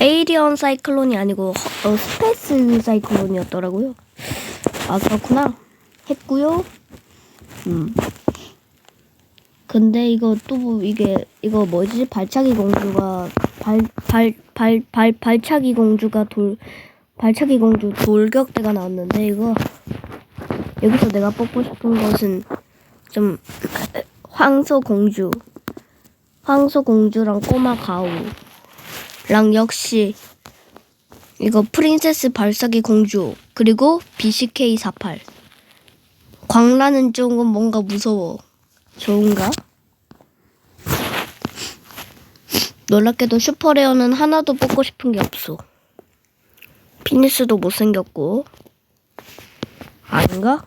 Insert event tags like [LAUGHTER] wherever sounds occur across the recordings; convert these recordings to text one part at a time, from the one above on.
에이리언 사이클론이 아니고 허- 어, 스페이스 사이클론이었더라고요. 아 그렇구나. 했고요. 음. 근데 이거 또 뭐 이게 이거 뭐지? 발차기 공주가 발 발 발 발 발차기 공주가 돌 발차기 공주 돌격대가 나왔는데 이거 여기서 내가 뽑고 싶은 것은 좀 [LAUGHS] 황소 공주 황소 공주랑 꼬마 가우 랑 역시 이거 프린세스 발사기 공주 그리고 BCK 48 광란은 조금 뭔가 무서워 좋은가? 놀랍게도 슈퍼레어는 하나도 뽑고 싶은 게 없어 피니스도 못생겼고 아닌가?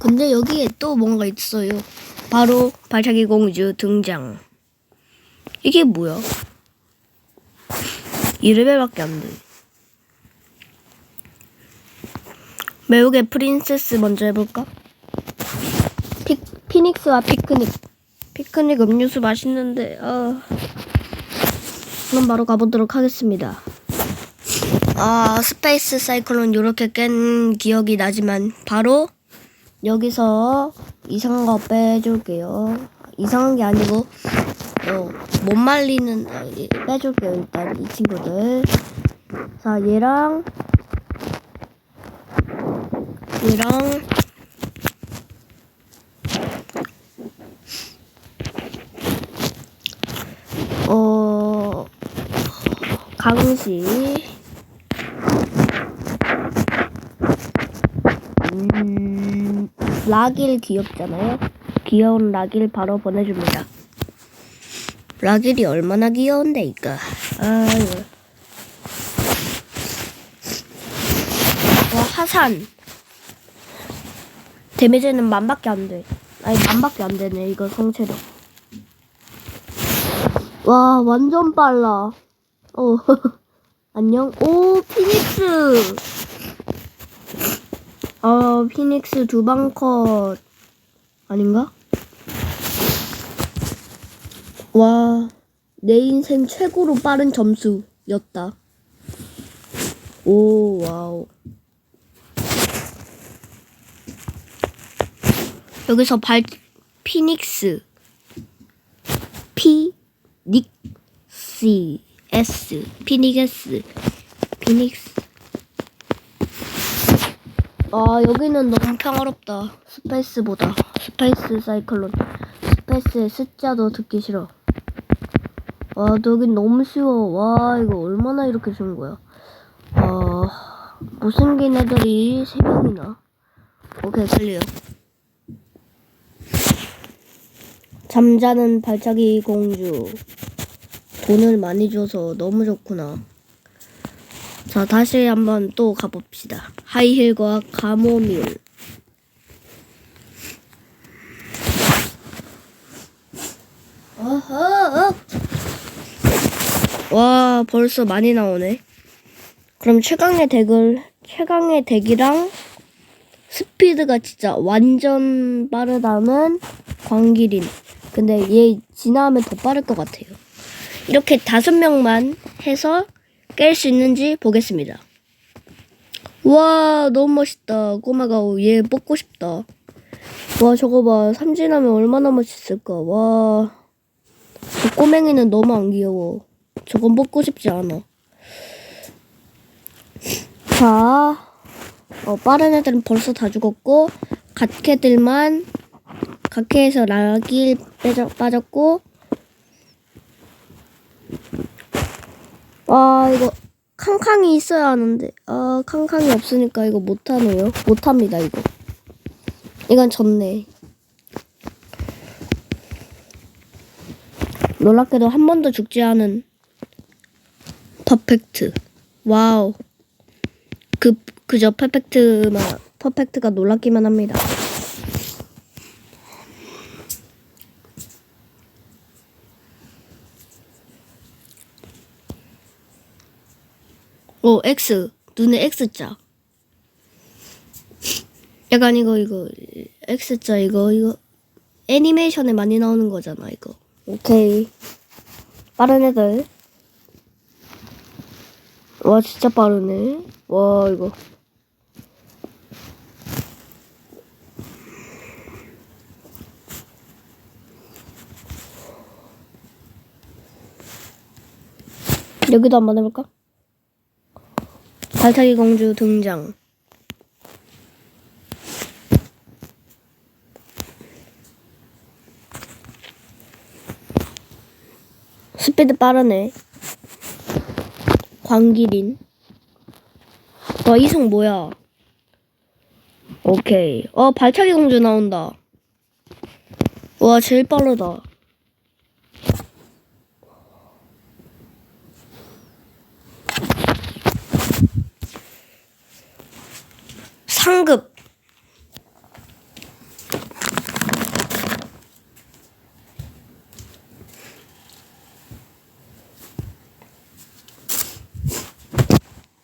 근데 여기에 또 뭔가 있어요. 바로 발차기 공주 등장. 이게 뭐야? 2레벨밖에 안 돼. 매우의 프린세스 먼저 해볼까? 피, 피닉스와 피크닉. 피크닉 음료수 맛있는데, 아. 그럼 바로 가보도록 하겠습니다. 아, 스페이스 사이클론 이렇게 깬 기억이 나지만 바로 여기서 이상한 거 빼줄게요. 이상한 게 아니고 어, 못 말리는 아, 예, 빼줄게요. 일단 이 친구들. 자, 얘랑 얘랑 어 강시 음, 라길 귀엽잖아요. 귀여운 라길 바로 보내줍니다. 라길이 얼마나 귀여운데 이거. 아유. 와 하산. 데미지는 만밖에 안 돼. 아니 만밖에 안 되네 이거 성체로. 와 완전 빨라. 어 [LAUGHS] 안녕. 오 피닉스. 어, 피닉스 두 방 컷. 아닌가? 와, 내 인생 최고로 빠른 점수였다. 오, 와우. 여기서 발, 피닉스. 피, 닉, 시, S. 피닉스. 피닉스. 아 여기는 너무 평화롭다 스페이스보다 스페이스 사이클론 스페이스의 숫자도 듣기 싫어 와 여긴 너무 쉬워 와 이거 얼마나 이렇게 쉬운 거야 아 못생긴 애들이 세 명이나 오케이 클리어 잠자는 발차기 공주 돈을 많이 줘서 너무 좋구나 자, 다시 한번 또 가봅시다. 하이힐과 가모밀. 어허! 와, 벌써 많이 나오네. 그럼 최강의 덱을, 최강의 덱이랑 스피드가 진짜 완전 빠르다는 광기린. 근데 얘 지나면 더 빠를 것 같아요. 이렇게 다섯 명만 해서 깰 수 있는지 보겠습니다. 와 너무 멋있다. 꼬마가 얘 뽑고 싶다. 와 저거 봐. 삼진하면 얼마나 멋있을까. 와. 저 꼬맹이는 너무 안 귀여워. 저건 뽑고 싶지 않아. 자. 어, 빠른 애들은 벌써 다 죽었고 갓캐들만 갓캐에서 라길 빼져, 빠졌고. 아 이거 캉캉이 있어야 하는데. 아 캉캉이 없으니까 이거 못하네요. 못합니다 이거. 이건 졌네. 놀랍게도 한 번도 죽지 않은 퍼펙트. 와우. 그 그저 퍼펙트만 퍼펙트가 놀랍기만 합니다. 오 X. 눈에 X자. 약간 이거 이거 X자 이거 이거. 애니메이션에 많이 나오는 거잖아 이거. 오케이. 빠른 애들. 와, 진짜 빠르네. 와, 이거. 여기도 한번 해볼까? 발차기 공주 등장. 스피드 빠르네. 광기린. 와, 이성 뭐야? 오케이. 어, 발차기 공주 나온다. 와, 제일 빠르다. 상급.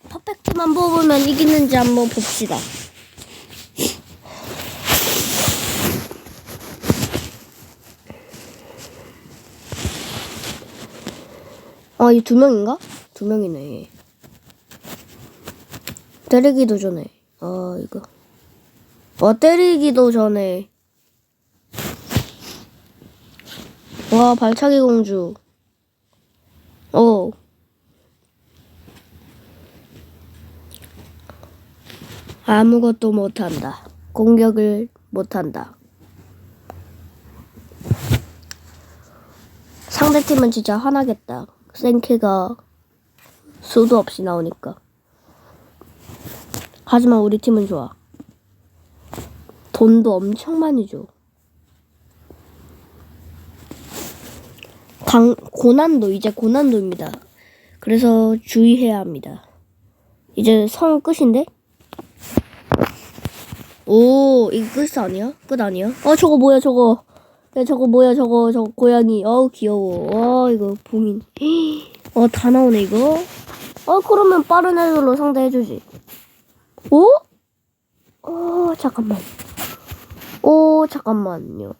퍼펙트 만 뽑으면 이기는지 한번 봅시다. 아, 이 두 명인가? 두 명이네. 때리기도 전에. 아, 이거. 와, 때리기도 전에. 와, 발차기 공주. 어. 아무것도 못한다. 공격을 못한다. 상대팀은 진짜 화나겠다. 생케가 수도 없이 나오니까. 하지만 우리 팀은 좋아. 돈도 엄청 많이 줘. 강, 고난도, 이제 고난도입니다. 그래서 주의해야 합니다. 이제 성 끝인데? 오, 이거 끝 아니야? 끝 아니야? 어, 저거 뭐야, 저거. 야, 저거 뭐야, 저거, 저거, 고양이. 어우, 귀여워. 와, 이거, 봉인. [GASPS] 어, 다 나오네, 이거. 어, 그러면 빠른 애들로 상대해주지. 오? 어, 잠깐만. 오, 잠깐만요.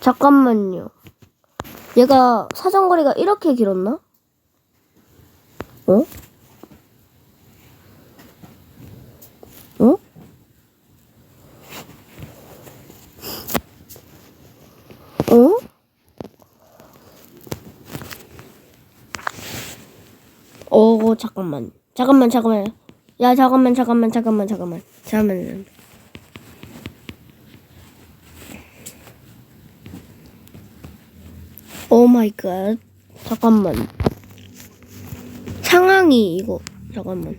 잠깐만요. 얘가 사정거리가 이렇게 길었나? 어? 어? 어? 어, 잠깐만. 잠깐만, 잠깐만. 야, 잠깐만, 잠깐만, 잠깐만, 잠깐만. 잠깐만. 오 마이 갓. 잠깐만. 상황이 이거. 잠깐만.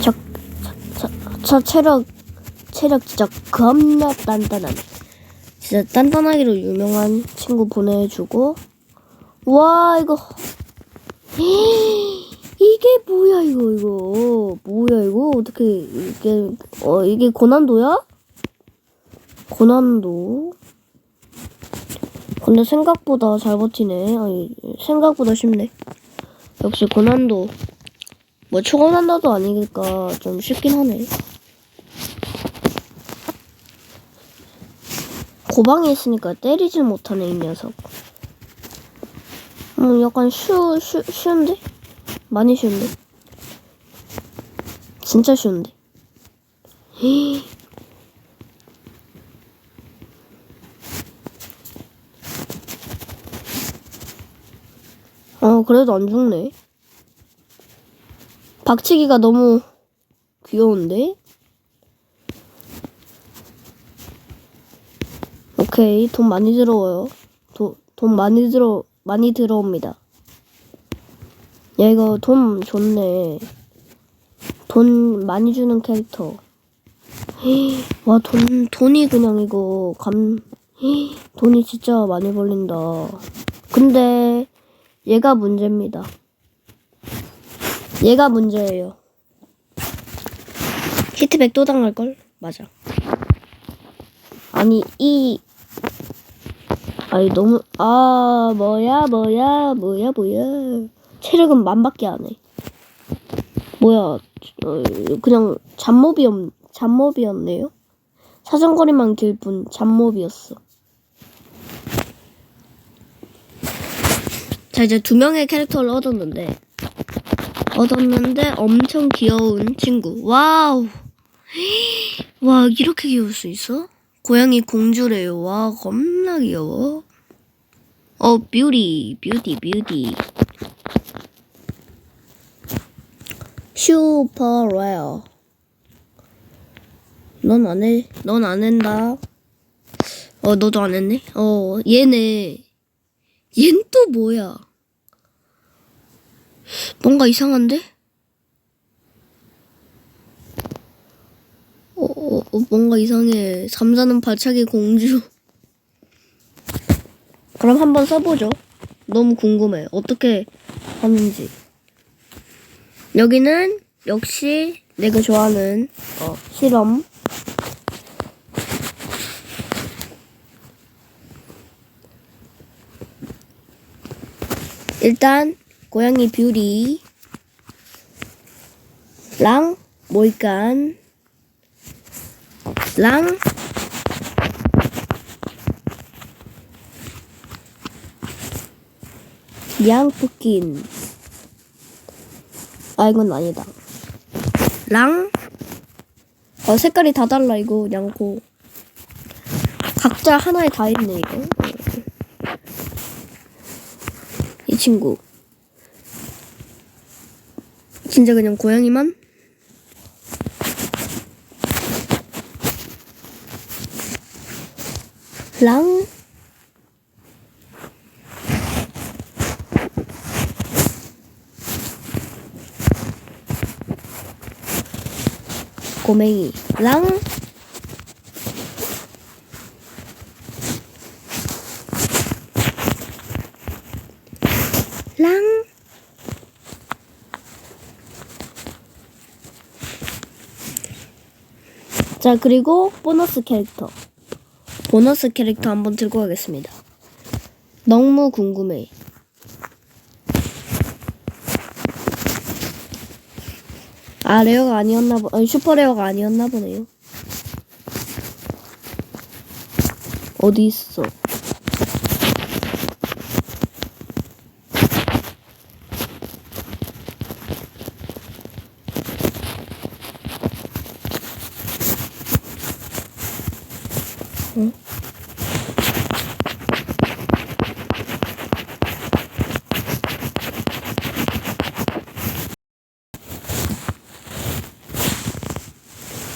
저, 저, 저, 저 체력, 체력 진짜 겁나 단단하네. 진짜 단단하기로 유명한 친구 보내주고. 와, 이거. [GASPS] 이게 뭐야 이거 이거? 뭐야 이거? 어떻게 이게 어 이게 고난도야? 고난도? 근데 생각보다 잘 버티네. 아니 생각보다 쉽네. 역시 고난도. 뭐 초고난도도 아니니까 좀 쉽긴 하네. 고방에 있으니까 때리질 못하네 이 녀석 음 약간 쉬, 쉬, 쉬운데? 많이 쉬운데? 진짜 쉬운데? 헤이. [GASPS] 어, 그래도 안 죽네. 박치기가 너무 귀여운데? 오케이, 돈 많이 들어와요. 도, 돈 많이 들어, 많이 들어옵니다. 야 이거 돈 좋네. 돈 많이 주는 캐릭터. 와돈 돈이 그냥 이거 감 돈이 진짜 많이 벌린다. 근데 얘가 문제입니다. 얘가 문제예요. 히트백 또 당할 걸? 맞아. 아니 이 아니 너무 아 뭐야 뭐야 뭐야 뭐야 체력은 만밖에 안 해. 뭐야, 어, 그냥 잡몹이었, 잡몹이었네요? 사정거리만 길 뿐 잡몹이었어. 자 이제 두 명의 캐릭터를 얻었는데 얻었는데 엄청 귀여운 친구. 와우. [GASPS] 와 이렇게 귀여울 수 있어? 고양이 공주래요. 와 겁나 귀여워. 어 뷰티 뷰티 뷰티. 슈퍼 레어. 넌 안 해. 넌 안 한다. 어 너도 안 했네. 어 얘네. 얜 또 뭐야? 뭔가 이상한데? 어, 어, 어, 뭔가 이상해. 잠자는 발차기 공주. 그럼 한번 써보죠. 너무 궁금해. 어떻게 하는지. 여기는 역시 내가 좋아하는 어, 실험. 일단 고양이 뷰리 랑 모이칸 랑. 양푸킨. 아 이건 아니다. 랑. 어, 색깔이 다 달라 이거 양코 각자 하나에 다 있네 이거. 이 친구. 진짜 그냥 고양이만? 랑 꼬맹이 랑 랑. 자, 그리고 보너스 캐릭터. 보너스 캐릭터 한번 들고 가겠습니다. 너무 궁금해. 아, 레어가 아니었나 보, 아니, 슈퍼 레어가 아니었나 보네요. 어디 있어?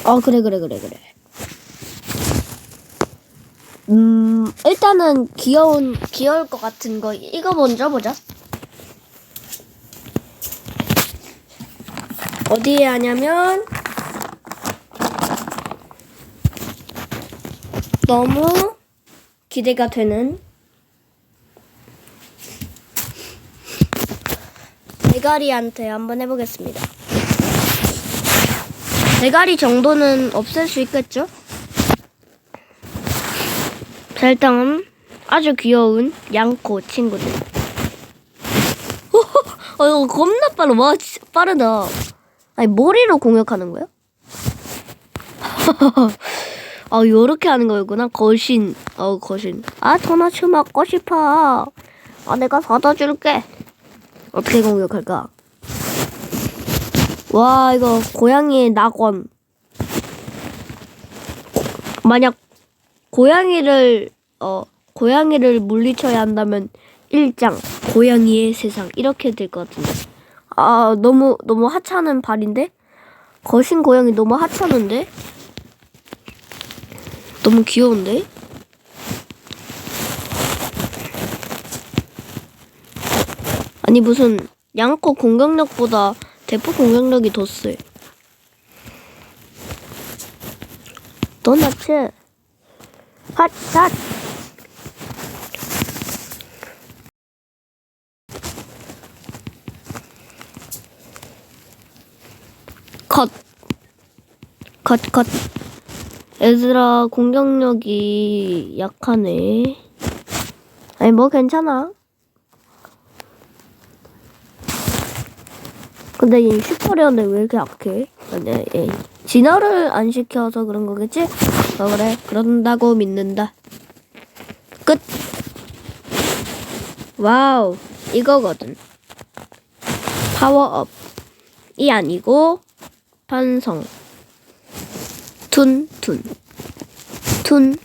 어 그래 그래 그래 그래. 음 일단은 귀여운 귀여울 것 같은 거 이거 먼저 보자. 어디에 하냐면 너무 기대가 되는 대가리한테 한번 해보겠습니다 대가리 정도는 없앨 수 있겠죠? 자, 일단 아주 귀여운 양코 친구들. 어, 이거 겁나 빠르. 와, 빠르다. 아니, 머리로 공격하는 거야? [LAUGHS] 아, 요렇게 하는 거였구나. 거신. 어, 거신. 아, 도넛 먹고 싶어. 아, 내가 사다 줄게. 어떻게 공격할까? 와 이거 고양이의 낙원. 만약 고양이를 어 고양이를 물리쳐야 한다면 1장 고양이의 세상 이렇게 될 것 같은데. 아 너무 너무 하찮은 발인데? 거신 고양이 너무 하찮은데? 너무 귀여운데? 아니 무슨 양코 공격력보다 대포 공격력이 더 세. 도넛츠. 핫, 핫. 컷. 컷, 컷. 얘들아, 공격력이 약하네. 아니, 뭐 괜찮아. 근데 얘 슈퍼레어인데 왜 이렇게 약해? 아니, 얘 진화를 안 시켜서 그런 거겠지? 어, 그래. 그런다고 믿는다. 끝. 와우. 이거거든. 파워업. 이 아니고 반성. 툰, 툰. 툰,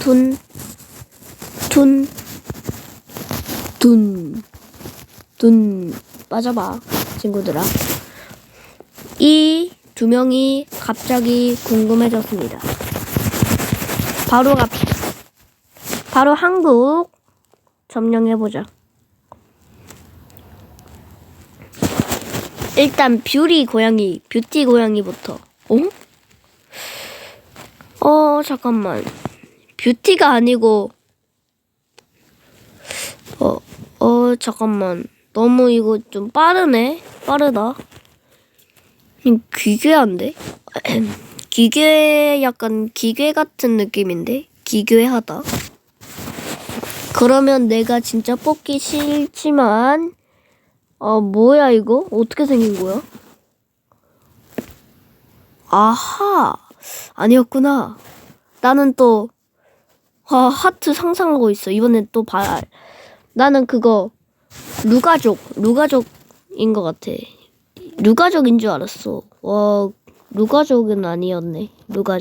툰, 툰, 둔, 둔. 빠져봐, 친구들아. 이 두 명이 갑자기 궁금해졌습니다. 바로 갑시다. 바로 한국 점령해보자. 일단 뷰리 고양이, 뷰티 고양이부터. 어? 어, 잠깐만. 뷰티가 아니고 어, 어, 잠깐만. 너무 이거 좀 빠르네. 빠르다. 음, 기괴한데? [CLEARS THROAT] 기괴 약간 기괴 같은 느낌인데? 기괴하다. 그러면 내가 진짜 뽑기 싫지만 어 뭐야 이거? 어떻게 생긴 거야? 아하 아니었구나. 나는 또 아, 하트 상상하고 있어. 이번엔 또 발. 나는 그거 루가족 루가족인 것 같아. 루가족인 줄 알았어. 와 루가족은 아니었네. 루가.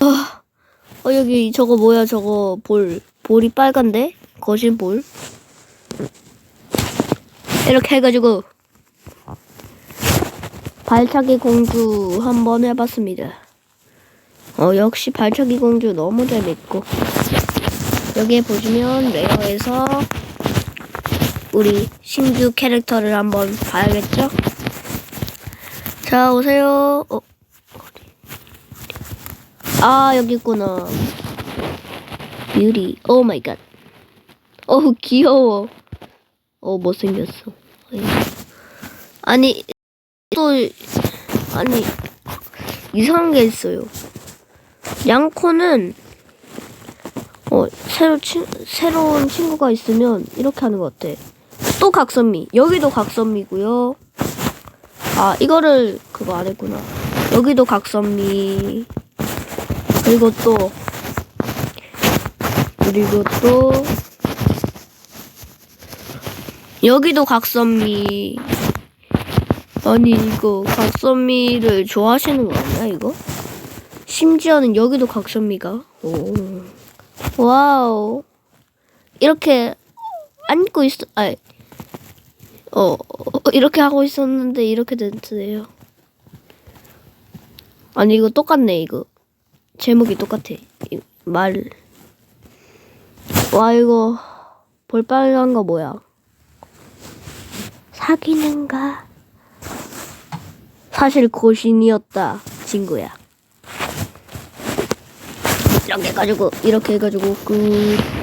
아, 어 여기 저거 뭐야 저거 볼 볼이 빨간데 거실 볼. 이렇게 해가지고 발차기 공주 한번 해봤습니다. 어 역시 발차기 공주 너무 재밌고 여기에 보시면 레어에서 우리 신규 캐릭터를 한번 봐야겠죠? 자 오세요. 어? 아 여기 있구나. 뷰티. 오 마이 갓. 어우 귀여워. 어 못생겼어. 아니 또 아니 이상한 게 있어요. 양코는 어 새로 친 새로운 친구가 있으면 이렇게 하는 것 같아. 또 각선미. 여기도 각선미고요. 아 이거를 그거 안 했구나. 여기도 각선미. 그리고 또 그리고 또 여기도 각선미. 아니 이거 각선미를 좋아하시는 거 아니야 이거? 심지어는 여기도 각선미가. 오. 와우. 이렇게 앉고 있어. 아, 어, 어, 이렇게 하고 있었는데 이렇게 됐네요. 아니 이거 똑같네 이거. 제목이 똑같아. 이 말. 와 이거 볼빨간 거 뭐야? 사귀는가? 사실 고신이었다 친구야. 이렇게 해가지고 이렇게 해가지고 끝.